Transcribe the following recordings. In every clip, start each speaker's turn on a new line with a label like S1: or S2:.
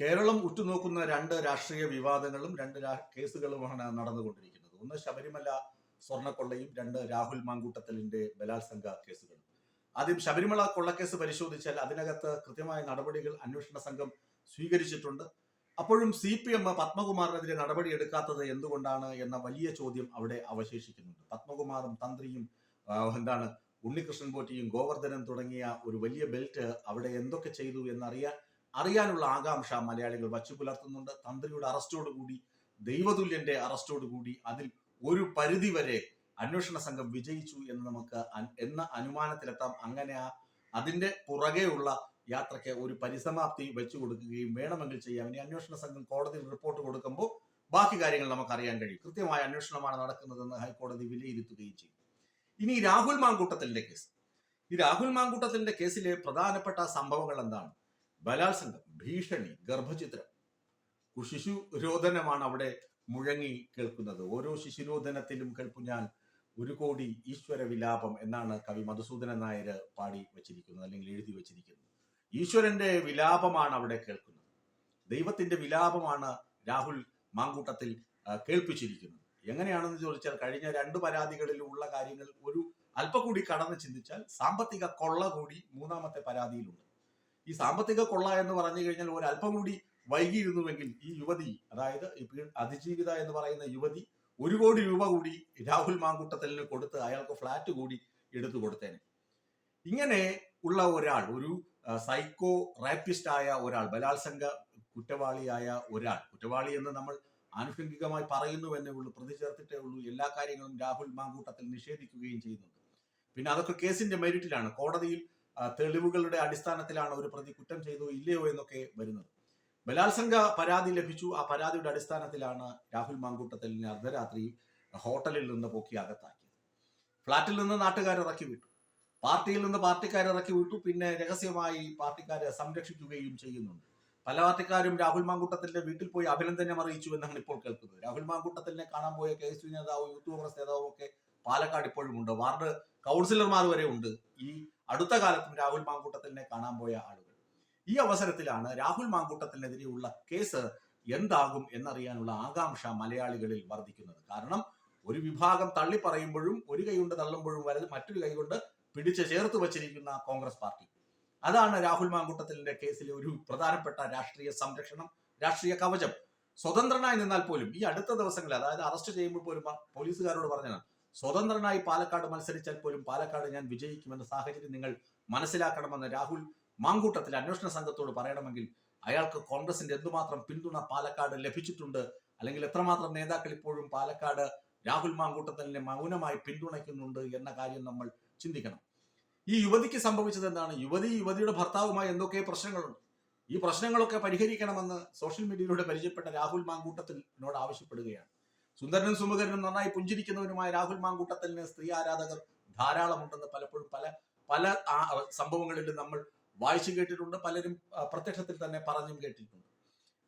S1: കേരളം ഉറ്റുനോക്കുന്ന രണ്ട് രാഷ്ട്രീയ വിവാദങ്ങളും രണ്ട് കേസുകളുമാണ് നടന്നുകൊണ്ടിരിക്കുന്നത്. ഒന്ന് ശബരിമല സ്വർണക്കൊള്ളയും രണ്ട് രാഹുൽ മാങ്കൂട്ടത്തലിന്റെ ബലാത്സംഗ കേസുകളും. ആദ്യം ശബരിമല കൊള്ളക്കേസ് പരിശോധിച്ചാൽ അതിനകത്ത് കൃത്യമായ നടപടികൾ അന്വേഷണ സംഘം സ്വീകരിച്ചിട്ടുണ്ട്. അപ്പോഴും സി പി എം പത്മകുമാറിനെതിരെ നടപടി എടുക്കാത്തത് എന്തുകൊണ്ടാണ് എന്ന വലിയ ചോദ്യം അവിടെ അവശേഷിക്കുന്നുണ്ട്. പത്മകുമാറും തന്ത്രിയും എന്താണ് ഉണ്ണികൃഷ്ണൻ പോറ്റിയും ഗോവർദ്ധനും തുടങ്ങിയ ഒരു വലിയ ബെൽറ്റ് അവിടെ എന്തൊക്കെ ചെയ്തു എന്നറിയാൻ അറിയാനുള്ള ആകാംക്ഷ മലയാളികൾ വച്ചു പുലർത്തുന്നുണ്ട്. തന്ത്രിയുടെ അറസ്റ്റോടുകൂടി ദൈവതുല്യന്റെ അറസ്റ്റോടുകൂടി അതിൽ ഒരു പരിധി വരെ അന്വേഷണ സംഘം വിജയിച്ചു എന്ന് നമുക്ക് എന്ന അനുമാനത്തിലെത്താം. അങ്ങനെ ആ അതിന്റെ പുറകെയുള്ള യാത്രയ്ക്ക് ഒരു പരിസമാപ്തി വെച്ചു കൊടുക്കുകയും വേണമെങ്കിൽ ചെയ്യാം. ഇനി അന്വേഷണ സംഘം കോടതിയിൽ റിപ്പോർട്ട് കൊടുക്കുമ്പോൾ ബാക്കി കാര്യങ്ങൾ നമുക്ക് അറിയാൻ കഴിയും. കൃത്യമായ അന്വേഷണമാണ് നടക്കുന്നതെന്ന് ഹൈക്കോടതി വിലയിരുത്തുകയും ചെയ്യും. ഇനി രാഹുൽ മാങ്കൂട്ടത്തിന്റെ കേസ്. ഈ രാഹുൽ മാങ്കൂട്ടത്തിന്റെ കേസിലെ പ്രധാനപ്പെട്ട സംഭവങ്ങൾ എന്താണ്? ബലാത്സംഗം ഭീഷണി ഗർഭചിത്രം ശിശുരോധനമാണ് അവിടെ മുഴങ്ങി കേൾക്കുന്നത്. ഓരോ ശിശുരോധനത്തിലും കേൾപ്പു ഞാൻ ഒരു കോടി ഈശ്വര വിലാപം എന്നാണ് കവി മധുസൂദനൻ നായർ പാടി വച്ചിരിക്കുന്നത് അല്ലെങ്കിൽ എഴുതി വച്ചിരിക്കുന്നത്. ഈശ്വരന്റെ വിലാപമാണ് അവിടെ കേൾക്കുന്നത്. ദൈവത്തിന്റെ വിലാപമാണ് രാഹുൽ മാങ്കൂട്ടത്തിൽ കേൾപ്പിച്ചിരിക്കുന്നത്. എങ്ങനെയാണെന്ന് ചോദിച്ചാൽ കഴിഞ്ഞ രണ്ട് പരാതികളിലുള്ള കാര്യങ്ങൾ ഒരു അല്പ കൂടി കടന്ന് ചിന്തിച്ചാൽ സാമ്പത്തിക കൊള്ള കൂടി മൂന്നാമത്തെ പരാതിയിലുണ്ട്. ഈ സാമ്പത്തിക കൊള്ള എന്ന് പറഞ്ഞു കഴിഞ്ഞാൽ ഒരു അല്പം കൂടി വൈകിയിരുന്നുവെങ്കിൽ ഈ യുവതി അതായത് അതിജീവിത എന്ന് പറയുന്ന യുവതി ഒരു കോടി രൂപ കൂടി രാഹുൽ മാങ്കൂട്ടത്തലിന് കൊടുത്ത് അയാൾക്ക് ഫ്ലാറ്റ് കൂടി എടുത്തു കൊടുത്തേനെ. ഇങ്ങനെ ഉള്ള ഒരാൾ ഒരു സൈക്കോ റാപ്പിസ്റ്റ് ആയ ഒരാൾ ബലാത്സംഗ കുറ്റവാളിയായ ഒരാൾ കുറ്റവാളി എന്ന് നമ്മൾ ആനുഷംഗികമായി പറയുന്നു എന്നേ ഉള്ളൂ പ്രതി ചേർത്തിട്ടേ ഉള്ളൂ എല്ലാ കാര്യങ്ങളും രാഹുൽ മാങ്കൂട്ടത്തിൽ നിഷേധിക്കുകയും ചെയ്യുന്നുണ്ട്. പിന്നെ അതൊക്കെ കേസിന്റെ മെരിറ്റിലാണ് കോടതിയിൽ തെളിവുകളുടെ അടിസ്ഥാനത്തിലാണ് ഒരു പ്രതി കുറ്റം ചെയ്തോ ഇല്ലയോ എന്നൊക്കെ വരുന്നത്. ബലാത്സംഗ പരാതി ലഭിച്ചു. ആ പരാതിയുടെ അടിസ്ഥാനത്തിലാണ് രാഹുൽ മാങ്കൂട്ടത്തലിനെ അർദ്ധരാത്രി ഹോട്ടലിൽ നിന്ന് പൊക്കി അകത്താക്കിയത്. ഫ്ളാറ്റിൽ നിന്ന് നാട്ടുകാർ ഇറക്കി വിട്ടു. പാർട്ടിയിൽ നിന്ന് പാർട്ടിക്കാർ ഇറക്കി വിട്ടു. പിന്നെ രഹസ്യമായി പാർട്ടിക്കാരെ സംരക്ഷിക്കുകയും ചെയ്യുന്നുണ്ട്. പല പാർട്ടിക്കാരും രാഹുൽ മാങ്കൂട്ടത്തിന്റെ വീട്ടിൽ പോയി അഭിനന്ദനം അറിയിച്ചു എന്നാണ് ഇപ്പോൾ കേൾക്കുന്നത്. രാഹുൽ മാങ്കൂട്ടത്തിനെ കാണാൻ പോയ കെ എസ് യു നേതാവും യൂത്ത് കോൺഗ്രസ് നേതാവും ഒക്കെ പാലക്കാട് ഇപ്പോഴും ഉണ്ട് വാർഡ് കൗൺസിലർമാർ വരെ ഉണ്ട് ഈ അടുത്ത കാലത്തും രാഹുൽ മാങ്കൂട്ടത്തിനെ കാണാൻ പോയ ആളുകൾ. ഈ അവസരത്തിലാണ് രാഹുൽ മാങ്കൂട്ടത്തിനെതിരെയുള്ള കേസ് എന്താകും എന്നറിയാനുള്ള ആകാംക്ഷ മലയാളികളിൽ വർദ്ധിക്കുന്നത്. കാരണം ഒരു വിഭാഗം തള്ളി പറയുമ്പോഴും ഒരു കൈ കൊണ്ട് തള്ളുമ്പോഴും വരെ മറ്റൊരു കൈകൊണ്ട് പിടിച്ച് ചേർത്ത് വച്ചിരിക്കുന്ന കോൺഗ്രസ് പാർട്ടി. അതാണ് രാഹുൽ മാങ്കൂട്ടത്തിലിന്റെ കേസിലെ ഒരു പ്രധാനപ്പെട്ട രാഷ്ട്രീയ സംരക്ഷണം രാഷ്ട്രീയ കവചം. സ്വതന്ത്രനായി നിന്നാൽ പോലും ഈ അടുത്ത ദിവസങ്ങളിൽ അതായത് അറസ്റ്റ് ചെയ്യുമ്പോൾ പോലും പോലീസുകാരോട് പറഞ്ഞതാണ് സ്വതന്ത്രനായി പാലക്കാട് മത്സരിച്ചാൽ പോലും പാലക്കാട് ഞാൻ വിജയിക്കുമെന്ന സാഹചര്യം നിങ്ങൾ മനസ്സിലാക്കണമെന്ന് രാഹുൽ മാങ്കൂട്ടത്തിൽ അന്വേഷണ സംഘത്തോട് പറയണമെങ്കിൽ അയാൾക്ക് കോൺഗ്രസിന്റെ എന്തുമാത്രം പിന്തുണ പാലക്കാട് ലഭിച്ചിട്ടുണ്ട്? അല്ലെങ്കിൽ എത്രമാത്രം നേതാക്കൾ ഇപ്പോഴും പാലക്കാട് രാഹുൽ മാങ്കൂട്ടത്തിനെ മൗനമായി പിന്തുണയ്ക്കുന്നുണ്ട് എന്ന കാര്യം നമ്മൾ ചിന്തിക്കണം. ഈ യുവതിക്ക് സംഭവിച്ചത് എന്താണ്? യുവതി യുവതിയുടെ ഭർത്താവുമായി എന്തൊക്കെ പ്രശ്നങ്ങളുണ്ട്? ഈ പ്രശ്നങ്ങളൊക്കെ പരിഹരിക്കണമെന്ന് സോഷ്യൽ മീഡിയയിലൂടെ പരിചയപ്പെട്ട രാഹുൽ മാങ്കൂട്ടത്തിനോട് ആവശ്യപ്പെടുകയാണ്. സുന്ദരനും സുമുഖരനും നന്നായി പുഞ്ചിരിക്കുന്നവനുമായ രാഹുൽ മാങ്കൂട്ടത്തലിന് സ്ത്രീ ആരാധകർ ധാരാളമുണ്ടെന്ന് പലപ്പോഴും പല പല സംഭവങ്ങളിലും നമ്മൾ വായിച്ചു കേട്ടിട്ടുണ്ട് പലരും പ്രത്യക്ഷത്തിൽ തന്നെ പറഞ്ഞും കേട്ടിട്ടുണ്ട്.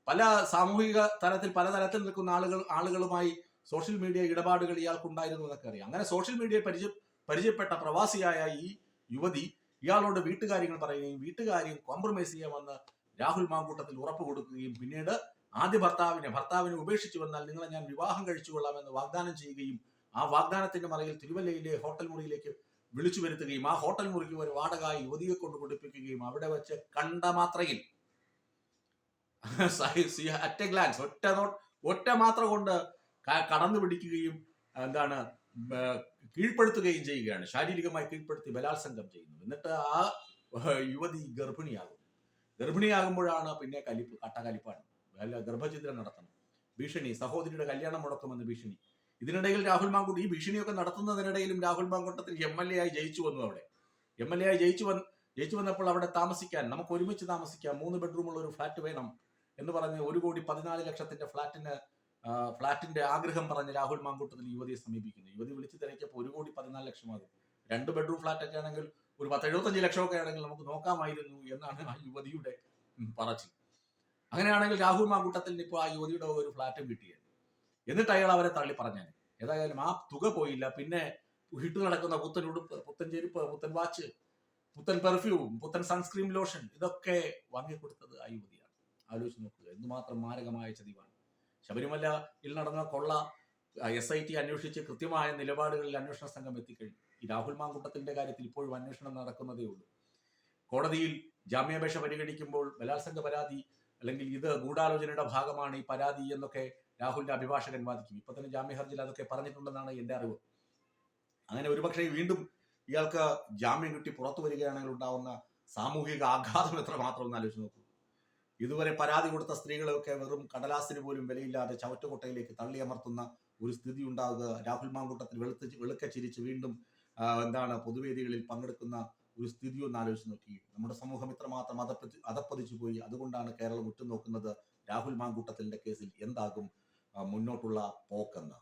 S1: പല സാമൂഹിക തലത്തിൽ പല തലത്തിൽ നിൽക്കുന്ന ആളുകൾ ആളുകളുമായി സോഷ്യൽ മീഡിയ ഇടപാടുകൾ ഇയാൾക്കുണ്ടായിരുന്നു എന്നൊക്കെ അറിയാം. അങ്ങനെ സോഷ്യൽ മീഡിയ പരിചയ പരിചയപ്പെട്ട പ്രവാസിയായ ഈ യുവതി ഇയാളോട് വീട്ടുകാര്യങ്ങൾ പറയുകയും വീട്ടുകാര്യം കോംപ്രമൈസ് ചെയ്യാമെന്ന് രാഹുൽ മാങ്കൂട്ടത്തിൽ ഉറപ്പ് കൊടുക്കുകയും പിന്നീട് ആദ്യ ഭർത്താവിനെ ഭർത്താവിനെ ഉപേക്ഷിച്ചു വന്നാൽ നിങ്ങളെ ഞാൻ വിവാഹം കഴിച്ചു കൊള്ളാമെന്ന് വാഗ്ദാനം ചെയ്യുകയും ആ വാഗ്ദാനത്തിന്റെ മറയിൽ തിരുവല്ലയിലെ ഹോട്ടൽ മുറിയിലേക്ക് വിളിച്ചു വരുത്തുകയും ആ ഹോട്ടൽ മുറിക്ക് ഒരു വാടക യുവതിയെ കൊണ്ട് കൊടുപ്പിക്കുകയും അവിടെ വെച്ച് കണ്ട മാത്രയിൽ അറ്റ ഗ്ലാൻസ് ഒറ്റ ഒറ്റ മാത്രം കൊണ്ട് കടന്നു പിടിക്കുകയും എന്താണ് കീഴ്പ്പെടുത്തുകയും ചെയ്യുകയാണ്. ശാരീരികമായി കീഴ്പ്പെടുത്തി ബലാത്സംഗം ചെയ്യുന്നു. എന്നിട്ട് ആ ആ, യുവതി ഗർഭിണിയാകും ഗർഭിണിയാകുമ്പോഴാണ് പിന്നെ കലിപ്പ് കട്ടകലിപ്പാണ് അല്ല ഗർഭചിത്രം നടത്തണം. ഭീഷണി സഹോദരിയുടെ കല്യാണം മുടക്കുമെന്ന് ഭീഷണി. ഇതിനിടയിൽ രാഹുൽ മാങ്കുട്ടി ഈ ഭീഷണിയൊക്കെ നടത്തുന്നതിനിടയിലും Rahul Mankoottathil M L A ആയി ജയിച്ചു വന്നു അവിടെ. എം എൽ എ ആയി ജയിച്ചു വന്ന് ജയിച്ചു വന്നപ്പോൾ അവിടെ താമസിക്കാൻ നമുക്ക് ഒരുമിച്ച് താമസിക്കാം മൂന്ന് ബെഡ്റൂമുള്ള ഒരു ഫ്ലാറ്റ് വേണം എന്ന് പറഞ്ഞ് ഒരു കോടി പതിനാല് ലക്ഷത്തിന്റെ ഫ്ലാറ്റിന് ഫ്ളാറ്റിന്റെ ആഗ്രഹം പറഞ്ഞ് രാഹുൽ മാങ്കൂട്ടത്തിൽ യുവതിയെ സമീപിക്കുന്നു. യുവതി വിളിച്ചു തിരക്കിയപ്പോൾ ഒരു കോടി പതിനാല് ലക്ഷമാകും. രണ്ട് ബെഡ്റൂം ഫ്ലാറ്റ് ഒക്കെ ആണെങ്കിൽ ഒരു പത്ത് എഴുപത്തഞ്ച് ലക്ഷമൊക്കെ ആണെങ്കിൽ നമുക്ക് നോക്കാമായിരുന്നു എന്നാണ് ആ യുവതിയുടെ പറച്ചിൽ. അങ്ങനെയാണെങ്കിൽ രാഹുൽ മാങ്കൂട്ടത്തിൽ ഇപ്പോൾ ആ യുവതിയുടെ ഒരു ഫ്ലാറ്റും കിട്ടിയത് എന്നിട്ട് അയാൾ അവരെ തള്ളി പറഞ്ഞാൽ ഏതായാലും ആ തുക പോയില്ല. പിന്നെ ഇട്ട് നടക്കുന്ന പുത്തൻ ഉടുപ്പ് പുത്തൻ ചെരുപ്പ് പുത്തൻ വാച്ച് പുത്തൻ പെർഫ്യൂം പുത്തൻ സൺസ്ക്രീം ലോഷൻ ഇതൊക്കെ വാങ്ങിക്കൊടുത്തത് ആ യുവതിയാണ്. ആലോചിച്ച് നോക്കുക. എന്തുമാത്രം മാരകമായ ചതിവാണ്. ശബരിമലയിൽ നടന്ന കൊള്ള എസ് ഐ ടി അന്വേഷിച്ച് കൃത്യമായ നിലപാടുകളിൽ അന്വേഷണ സംഘം എത്തിക്കഴിഞ്ഞു. ഈ രാഹുൽ മാങ്കൂട്ടത്തിന്റെ കാര്യത്തിൽ ഇപ്പോഴും അന്വേഷണം നടക്കുന്നതേ ഉള്ളൂ. കോടതിയിൽ ജാമ്യാപേക്ഷ പരിഗണിക്കുമ്പോൾ ബലാത്സംഗ പരാതി അല്ലെങ്കിൽ ഇത് ഗൂഢാലോചനയുടെ ഭാഗമാണ് ഈ പരാതി എന്നൊക്കെ രാഹുലിന്റെ അഭിഭാഷകൻ വാദിക്കും. ഇപ്പൊ തന്നെ ജാമ്യ ഹർജിയിൽ അതൊക്കെ പറഞ്ഞിട്ടുണ്ടെന്നാണ് എന്റെ അറിവ്. അങ്ങനെ ഒരുപക്ഷെ വീണ്ടും ഇയാൾക്ക് ജാമ്യം കിട്ടി പുറത്തു വരികയാണെങ്കിൽ ഉണ്ടാവുന്ന സാമൂഹിക ആഘാതം എത്ര മാത്രം ഒന്ന് ആലോചിച്ച് നോക്കൂ. ഇതുവരെ പരാതി കൊടുത്ത സ്ത്രീകളെയൊക്കെ വെറും കടലാസിന് പോലും വിലയില്ലാതെ ചവറ്റുകൊട്ടയിലേക്ക് തള്ളിയമർത്തുന്ന ഒരു സ്ഥിതി ഉണ്ടാവുക രാഹുൽ മാങ്കൂട്ടത്തിൽ വെളുത്ത് വെളുക്ക ചിരിച്ച് വീണ്ടും എന്താണ് പൊതുവേദികളിൽ പങ്കെടുക്കുന്ന ഒരു സ്ഥിതി ഒന്ന് ആലോചിച്ച് നോക്കി. നമ്മുടെ സമൂഹം ഇത്രമാത്രം അതപ്പതി അതപ്പതിച്ചു പോയി. അതുകൊണ്ടാണ് കേരളം ഉറ്റുനോക്കുന്നത് രാഹുൽ മാങ്കൂട്ടത്തിലിന്റെ കേസിൽ എന്താകും മുന്നോട്ടുള്ള പോക്കെന്ന്.